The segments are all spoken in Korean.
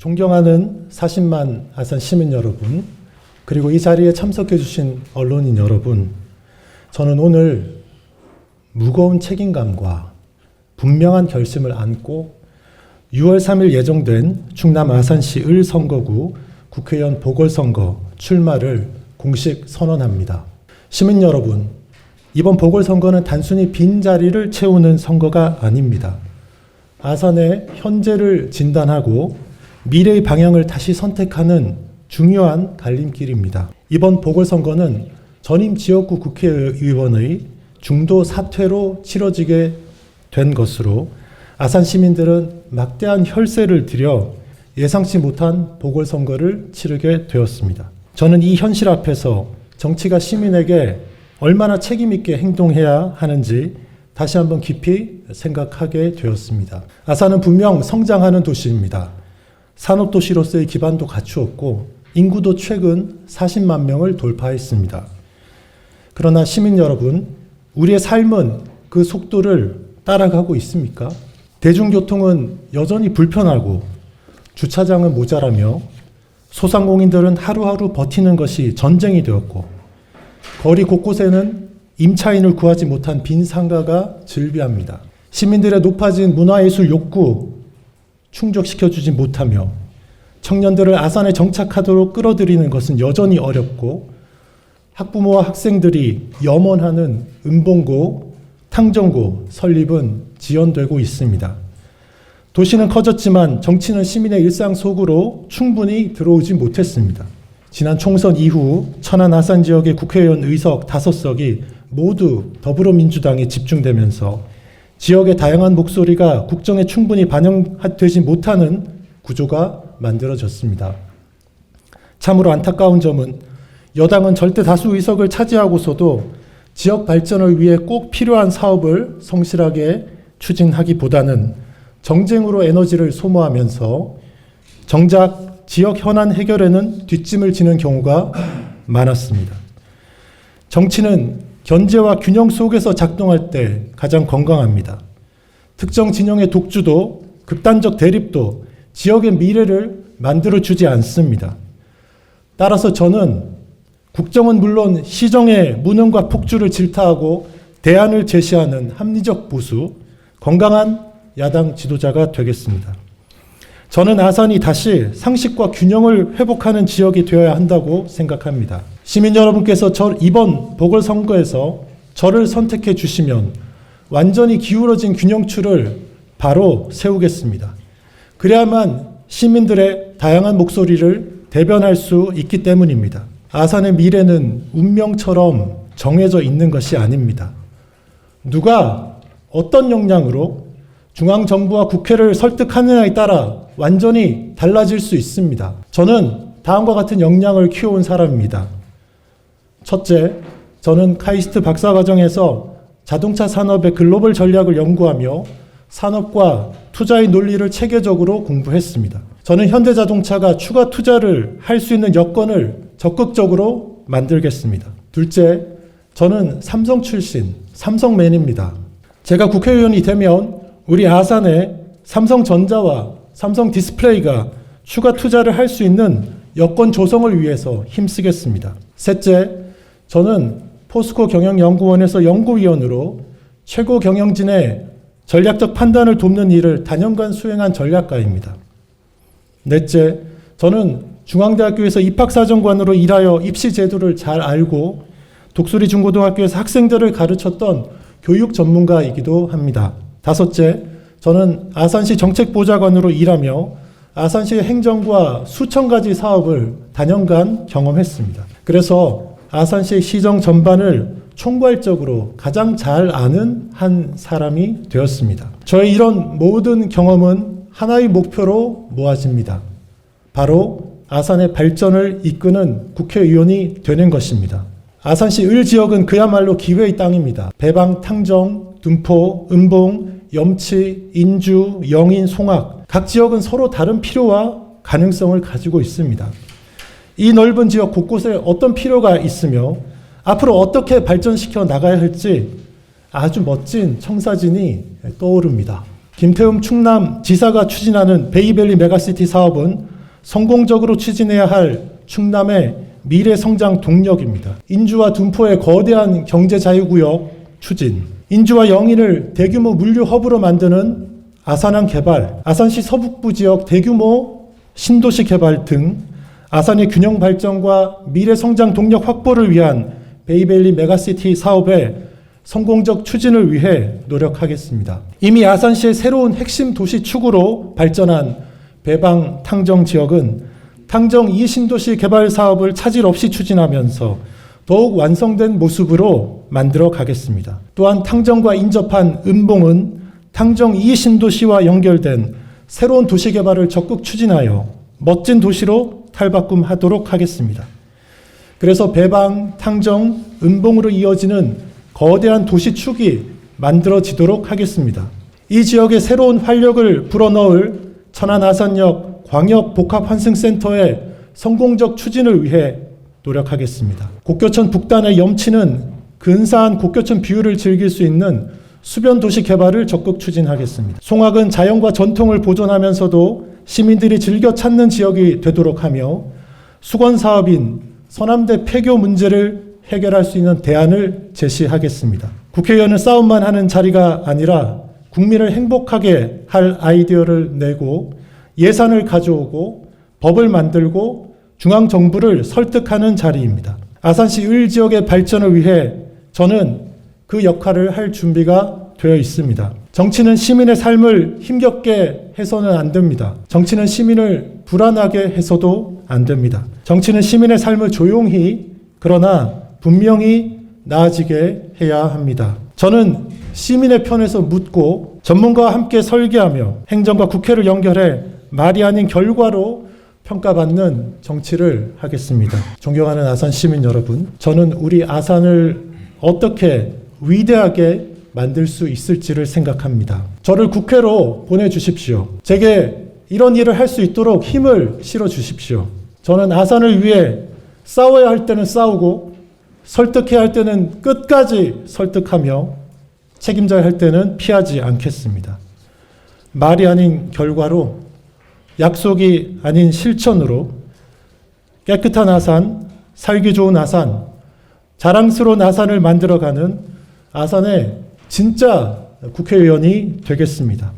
존경하는 40만 아산 시민 여러분, 그리고 이 자리에 참석해 주신 언론인 여러분, 저는 오늘 무거운 책임감과 분명한 결심을 안고 6월 3일 예정된 충남 아산시 을 선거구 국회의원 보궐선거 출마를 공식 선언합니다. 시민 여러분, 이번 보궐선거는 단순히 빈자리를 채우는 선거가 아닙니다. 아산의 현재를 진단하고 미래의 방향을 다시 선택하는 중요한 갈림길입니다. 이번 보궐선거는 전임 지역구 국회의원의 중도 사퇴로 치러지게 된 것으로 아산 시민들은 막대한 혈세를 들여 예상치 못한 보궐선거를 치르게 되었습니다. 저는 이 현실 앞에서 정치가 시민에게 얼마나 책임있게 행동해야 하는지 다시 한번 깊이 생각하게 되었습니다. 아산은 분명 성장하는 도시입니다. 산업도시로서의 기반도 갖추었고 인구도 최근 40만 명을 돌파했습니다. 그러나 시민 여러분, 우리의 삶은 그 속도를 따라가고 있습니까? 대중교통은 여전히 불편하고 주차장은 모자라며 소상공인들은 하루하루 버티는 것이 전쟁이 되었고 거리 곳곳에는 임차인을 구하지 못한 빈 상가가 즐비합니다. 시민들의 높아진 문화예술 욕구 충족시켜주지 못하며 청년들을 아산에 정착하도록 끌어들이는 것은 여전히 어렵고 학부모와 학생들이 염원하는 은봉고, 탕정고 설립은 지연되고 있습니다. 도시는 커졌지만 정치는 시민의 일상 속으로 충분히 들어오지 못했습니다. 지난 총선 이후 천안 아산 지역의 국회의원 의석 5석이 모두 더불어민주당에 집중되면서 지역의 다양한 목소리가 국정에 충분히 반영되지 못하는 구조가 만들어졌습니다. 참으로 안타까운 점은 여당은 절대 다수 의석을 차지하고서도 지역 발전을 위해 꼭 필요한 사업을 성실하게 추진하기보다는 정쟁으로 에너지를 소모하면서 정작 지역 현안 해결에는 뒷짐을 지는 경우가 많았습니다. 정치는 견제와 균형 속에서 작동할 때 가장 건강합니다. 특정 진영의 독주도 극단적 대립도 지역의 미래를 만들어 주지 않습니다. 따라서 저는 국정은 물론 시정의 무능과 폭주를 질타하고 대안을 제시하는 합리적 보수, 건강한 야당 지도자가 되겠습니다. 저는 아산이 다시 상식과 균형을 회복하는 지역이 되어야 한다고 생각합니다. 시민 여러분께서 저 이번 보궐선거에서 저를 선택해 주시면 완전히 기울어진 균형추를 바로 세우겠습니다. 그래야만 시민들의 다양한 목소리를 대변할 수 있기 때문입니다. 아산의 미래는 운명처럼 정해져 있는 것이 아닙니다. 누가 어떤 역량으로 중앙정부와 국회를 설득하느냐에 따라 완전히 달라질 수 있습니다. 저는 다음과 같은 역량을 키워온 사람입니다. 첫째, 저는 카이스트 박사과정에서 자동차 산업의 글로벌 전략을 연구하며 산업과 투자의 논리를 체계적으로 공부했습니다. 저는 현대자동차가 추가 투자를 할 수 있는 여건을 적극적으로 만들겠습니다. 둘째, 저는 삼성 출신, 삼성맨입니다. 제가 국회의원이 되면 우리 아산에 삼성전자와 삼성 디스플레이가 추가 투자를 할 수 있는 여건 조성을 위해서 힘쓰겠습니다. 셋째, 저는 포스코 경영연구원에서 연구위원으로 최고 경영진의 전략적 판단을 돕는 일을 단연간 수행한 전략가입니다. 넷째, 저는 중앙대학교에서 입학사정관으로 일하여 입시 제도를 잘 알고 독수리 중고등학교에서 학생들을 가르쳤던 교육 전문가이기도 합니다. 다섯째, 저는 아산시 정책보좌관으로 일하며 아산시 행정과 수천 가지 사업을 단연간 경험했습니다. 그래서 아산시 시정 전반을 총괄적으로 가장 잘 아는 한 사람이 되었습니다. 저의 이런 모든 경험은 하나의 목표로 모아집니다. 바로 아산의 발전을 이끄는 국회의원이 되는 것입니다. 아산시 을 지역은 그야말로 기회의 땅입니다. 배방, 탕정, 둔포, 은봉, 염치, 인주, 영인, 송악 각 지역은 서로 다른 필요와 가능성을 가지고 있습니다. 이 넓은 지역 곳곳에 어떤 필요가 있으며 앞으로 어떻게 발전시켜 나가야 할지 아주 멋진 청사진이 떠오릅니다. 김태흠 충남 지사가 추진하는 베이밸리 메가시티 사업은 성공적으로 추진해야 할 충남의 미래 성장 동력입니다. 인주와 둔포의 거대한 경제 자유구역 추진, 인주와 영인을 대규모 물류 허브로 만드는 아산항 개발, 아산시 서북부 지역 대규모 신도시 개발 등 아산의 균형 발전과 미래 성장 동력 확보를 위한 베이벨리 메가시티 사업의 성공적 추진을 위해 노력하겠습니다. 이미 아산시의 새로운 핵심 도시 축으로 발전한 배방 탕정 지역은 탕정 2신도시 개발 사업을 차질 없이 추진하면서 더욱 완성된 모습으로 만들어 가겠습니다. 또한 탕정과 인접한 은봉은 탕정 2신도시와 연결된 새로운 도시 개발을 적극 추진하여 멋진 도시로 탈바꿈하도록 하겠습니다. 그래서 배방, 탕정, 은봉으로 이어지는 거대한 도시축이 만들어지도록 하겠습니다. 이 지역에 새로운 활력을 불어넣을 천안 아산역 광역복합환승센터의 성공적 추진을 위해 노력하겠습니다. 곡교천 북단의 염치는 근사한 곡교천 뷰를 즐길 수 있는 수변 도시 개발을 적극 추진하겠습니다. 송악은 자연과 전통을 보존하면서도 시민들이 즐겨 찾는 지역이 되도록 하며 수건 사업인 서남대 폐교 문제를 해결할 수 있는 대안을 제시하겠습니다. 국회의원은 싸움만 하는 자리가 아니라 국민을 행복하게 할 아이디어를 내고 예산을 가져오고 법을 만들고 중앙정부를 설득하는 자리입니다. 아산시 을 지역의 발전을 위해 저는 그 역할을 할 준비가 되어 있습니다. 정치는 시민의 삶을 힘겹게 해서는 안 됩니다. 정치는 시민을 불안하게 해서도 안 됩니다. 정치는 시민의 삶을 조용히 그러나 분명히 나아지게 해야 합니다. 저는 시민의 편에서 묻고 전문가와 함께 설계하며 행정과 국회를 연결해 말이 아닌 결과로 평가받는 정치를 하겠습니다. 존경하는 아산 시민 여러분, 저는 우리 아산을 어떻게 위대하게 만들 수 있을지를 생각합니다. 저를 국회로 보내주십시오. 제게 이런 일을 할 수 있도록 힘을 실어 주십시오. 저는 아산을 위해 싸워야 할 때는 싸우고 설득해야 할 때는 끝까지 설득하며 책임져야 할 때는 피하지 않겠습니다. 말이 아닌 결과로 약속이 아닌 실천으로 깨끗한 아산, 살기 좋은 아산, 자랑스러운 아산을 만들어가는 아산의 진짜 국회의원이 되겠습니다.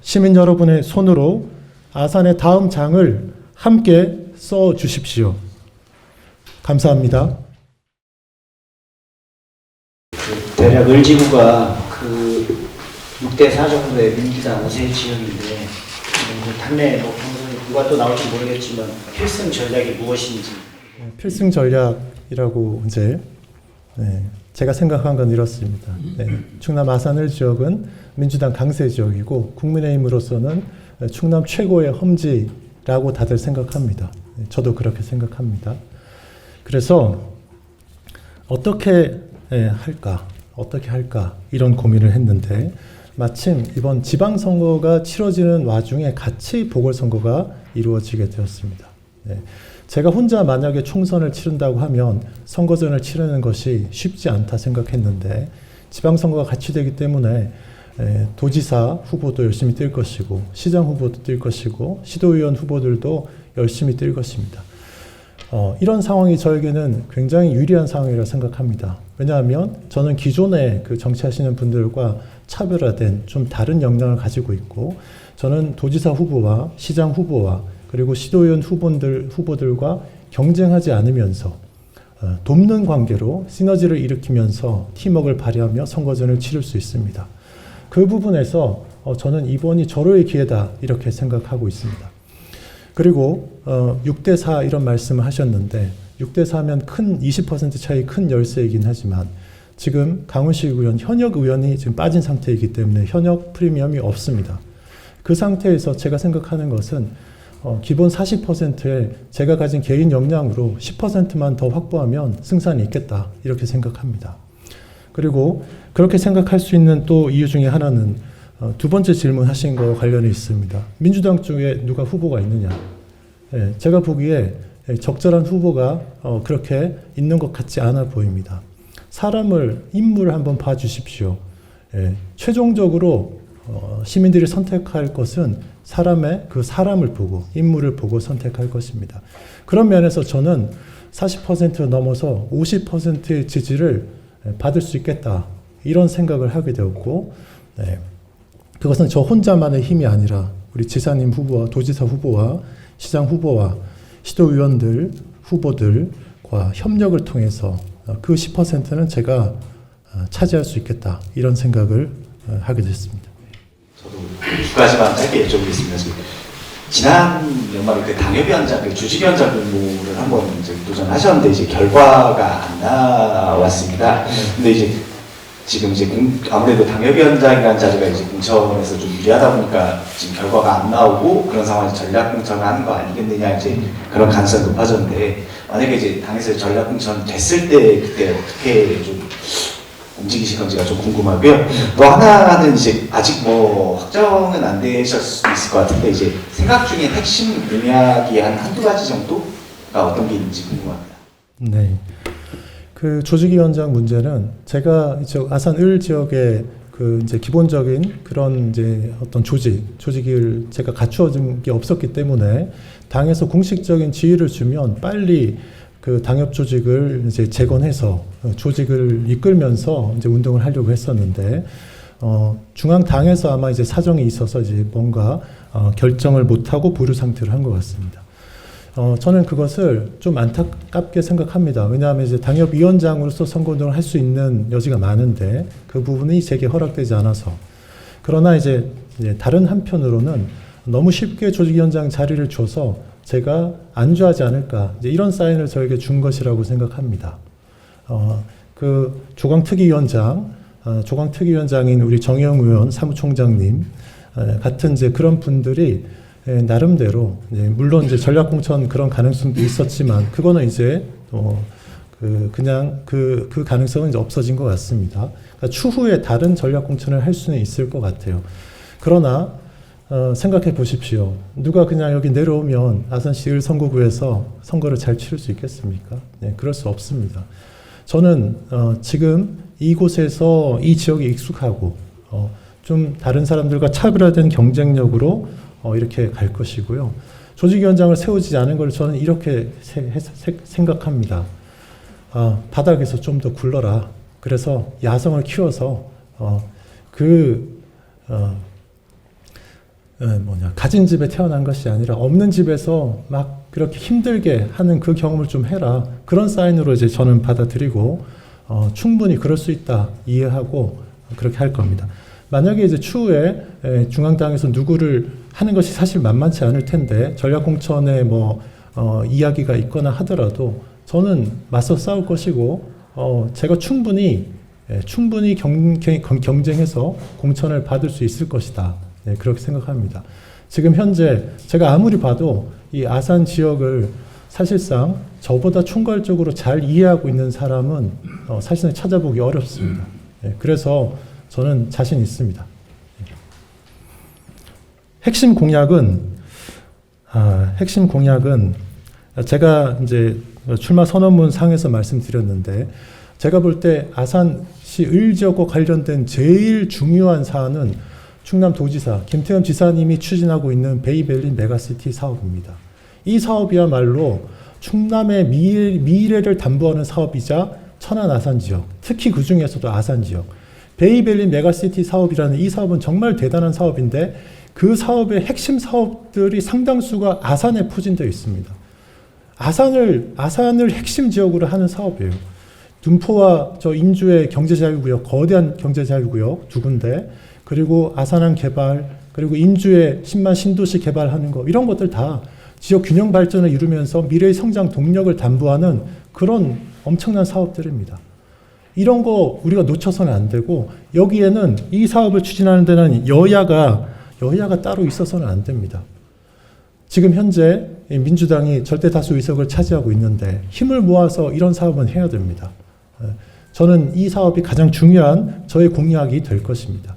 시민 여러분의 손으로 아산의 다음 장을 함께 써 주십시오. 감사합니다. 대략 을지구가 그 6대 4 정도의 민주당 우세 지역인데 당내 뭐 방송에 누가 또 나올지 모르겠지만 필승 전략이 무엇인지 필승 전략이라고 이제 네, 제가 생각한 건 이렇습니다. 네, 충남 아산을 지역은 민주당 강세 지역이고 국민의힘으로서는 충남 최고의 험지라고 다들 생각합니다. 네, 저도 그렇게 생각합니다. 그래서 어떻게 예, 할까, 어떻게 할까 이런 고민을 했는데 마침 이번 지방선거가 치러지는 와중에 같이 보궐선거가 이루어지게 되었습니다. 네. 제가 혼자 만약에 총선을 치른다고 하면 선거전을 치르는 것이 쉽지 않다 생각했는데 지방선거가 같이 되기 때문에 에, 도지사 후보도 열심히 뛸 것이고 시장 후보도 뛸 것이고 시도의원 후보들도 열심히 뛸 것입니다. 어, 이런 상황이 저에게는 굉장히 유리한 상황이라고 생각합니다. 왜냐하면 저는 기존에 그 정치하시는 분들과 차별화된 좀 다른 역량을 가지고 있고 저는 도지사 후보와 시장 후보와 그리고 시도의원 후보들, 후보들과 경쟁하지 않으면서 어, 돕는 관계로 시너지를 일으키면서 팀워크를 발휘하며 선거전을 치를 수 있습니다. 그 부분에서 어, 저는 이번이 절호의 기회다 이렇게 생각하고 있습니다. 그리고 어, 6대 4 이런 말씀을 하셨는데 6대 4면 큰 20% 차이 큰 열세이긴 하지만 지금 강훈식 의원 현역 의원이 지금 빠진 상태이기 때문에 현역 프리미엄이 없습니다. 그 상태에서 제가 생각하는 것은 어, 기본 40%에 제가 가진 개인 역량으로 10%만 더 확보하면 승산이 있겠다 이렇게 생각합니다. 그리고 그렇게 생각할 수 있는 또 이유 중에 하나는 어, 두 번째 질문 하신 거 관련이 있습니다. 민주당 쪽에 누가 후보가 있느냐? 예, 제가 보기에 적절한 후보가 어, 그렇게 있는 것 같지 않아 보입니다. 사람을 인물을 한번 봐주십시오. 예, 최종적으로 어, 시민들이 선택할 것은 사람의 그 사람을 보고 인물을 보고 선택할 것입니다. 그런 면에서 저는 40% 넘어서 50%의 지지를 받을 수 있겠다 이런 생각을 하게 되었고 네. 그것은 저 혼자만의 힘이 아니라 우리 지사님 후보와 도지사 후보와 시장 후보와 시도위원들 후보들과 협력을 통해서 어, 그 10%는 제가 어, 차지할 수 있겠다 이런 생각을 어, 하게 됐습니다. 두 가지만 짧게 여쭤보겠습니다. 지난 연말에 그 당협위원장, 그 주식위원장 공모를 한번 이제 도전하셨는데 이제 결과가 안 나왔습니다. 근데 이제 지금 이제 공- 아무래도 당협위원장이라는 자리가 이제 공천에서 좀 유리하다 보니까 지금 결과가 안 나오고 그런 상황에서 전략 공천을 하는 거 아니겠느냐 이제 그런 가능성이 높아졌는데 만약에 이제 당에서 전략 공천 됐을 때 그때 어떻게 좀 움직이실 건지가 좀 궁금하고요. 또 하나는 이제 아직 뭐 확정은 안 되셨을 수도 있을 것 같은데 이제 생각 중에 핵심 공약이 한 한두 가지 정도가 어떤 게 있는지 궁금합니다. 네. 그 조직위원장 문제는 제가 저 아산 을 지역의 그 이제 기본적인 그런 이제 어떤 조직, 조직을 제가 갖추어진 게 없었기 때문에 당에서 공식적인 지휘를 주면 빨리 그 당협 조직을 이제 재건해서 어, 조직을 이끌면서 이제 운동을 하려고 했었는데 어, 중앙 당에서 아마 이제 사정이 있어서 이제 뭔가 어, 결정을 못하고 보류 상태로 한것 같습니다. 어, 저는 그것을 좀 안타깝게 생각합니다. 왜냐하면 이제 당협위원장으로서 선거운동을 할 수 있는 여지가 많은데 그 부분이 제게 허락되지 않아서 그러나 이제, 이제 다른 한편으로는 너무 쉽게 조직위원장 자리를 줘서 제가 안주하지 않을까 이런 사인을 저에게 준 것이라고 생각합니다. 어, 그 조광특위위원장, 어, 조광특위위원장인 우리 정영 의원 사무총장님 에, 같은 이제 그런 분들이 에, 나름대로 이제 물론 이제 전략 공천 그런 가능성도 있었지만 그거는 이제 어, 그 그냥 그, 그 가능성은 이제 없어진 것 같습니다. 그러니까 추후에 다른 전략 공천을 할 수는 있을 것 같아요. 그러나 어, 생각해 보십시오. 누가 그냥 여기 내려오면 아산시 을 선거구에서 선거를 잘 치를 수 있겠습니까? 네, 그럴 수 없습니다. 저는 어, 지금 이곳에서 이 지역에 익숙하고 어, 좀 다른 사람들과 차별화된 경쟁력으로 어, 이렇게 갈 것이고요. 조직위원장을 세우지 않은 걸 저는 이렇게 세- 해- 세- 생각합니다. 아, 바닥에서 좀 더 굴러라. 그래서 야성을 키워서 어, 그 어, 어, 뭐냐 가진 집에 태어난 것이 아니라 없는 집에서 막 그렇게 힘들게 하는 그 경험을 좀 해라 그런 사인으로 이제 저는 받아들이고 어, 충분히 그럴 수 있다 이해하고 그렇게 할 겁니다. 만약에 이제 추후에 에, 중앙당에서 누구를 하는 것이 사실 만만치 않을 텐데 전략 공천에 뭐 어, 이야기가 있거나 하더라도 저는 맞서 싸울 것이고 어, 제가 충분히 예, 충분히 경, 경, 경쟁해서 공천을 받을 수 있을 것이다. 네, 그렇게 생각합니다. 지금 현재 제가 아무리 봐도 이 아산 지역을 사실상 저보다 총괄적으로 잘 이해하고 있는 사람은 어, 사실상 찾아보기 어렵습니다. 네, 그래서 저는 자신 있습니다. 네. 핵심 공약은 아, 핵심 공약은 제가 이제 출마 선언문 상에서 말씀드렸는데 제가 볼 때 아산시 을 지역과 관련된 제일 중요한 사안은 충남 도지사 김태현 지사님이 추진하고 있는 베이벨리 메가시티 사업입니다. 이 사업이야말로 충남의 미래, 미래 를 담보하는 사업이자 천안 아산 지역, 특히 그 중에서도 아산 지역, 베이벨리 메가시티 사업이라는 이 사업은 정말 대단한 사업인데 그 사업의 핵심 사업들이 상당수가 아산에 포진되어 있습니다. 아산을 아산을 핵심 지역으로 하는 사업이에요. 둔포와 저 인주의 경제자유구역 거대한 경제자유구역 두 군데 그리고 아산항 개발 그리고 인주의 10만 신도시 개발하는 거 이런 것들 다 지역 균형 발전을 이루면서 미래의 성장 동력을 담보하는 그런 엄청난 사업들입니다. 이런 거 우리가 놓쳐서는 안 되고 여기에는 이 사업을 추진하는 데는 여야가 여야가 따로 있어서는 안 됩니다. 지금 현재 이 민주당이 절대 다수 의석을 차지하고 있는데 힘을 모아서 이런 사업은 해야 됩니다. 예, 저는 이 사업이 가장 중요한 저의 공약이 될 것입니다.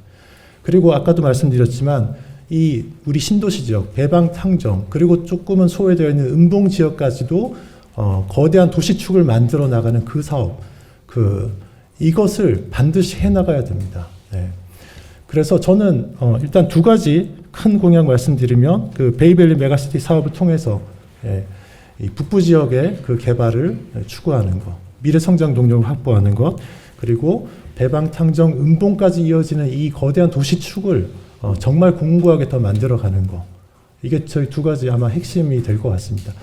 그리고 아까도 말씀드렸지만 이 우리 신도시 지역 배방 탕정 그리고 조금은 소외되어 있는 음봉 지역까지도 어, 거대한 도시축을 만들어 나가는 그 사업 그 이것을 반드시 해 나가야 됩니다. 네. 그래서 저는 어, 일단 두 가지 큰 공약 말씀드리면 그 베이벨리 메가시티 사업을 통해서 예, 이 북부 지역의 그 개발을 추구하는 것, 미래 성장 동력을 확보하는 것, 그리고 배방탕정 음봉까지 이어지는 이 거대한 도시축을 어, 정말 공고하게 더 만들어가는 것. 이게 저희 두 가지 아마 핵심이 될 것 같습니다.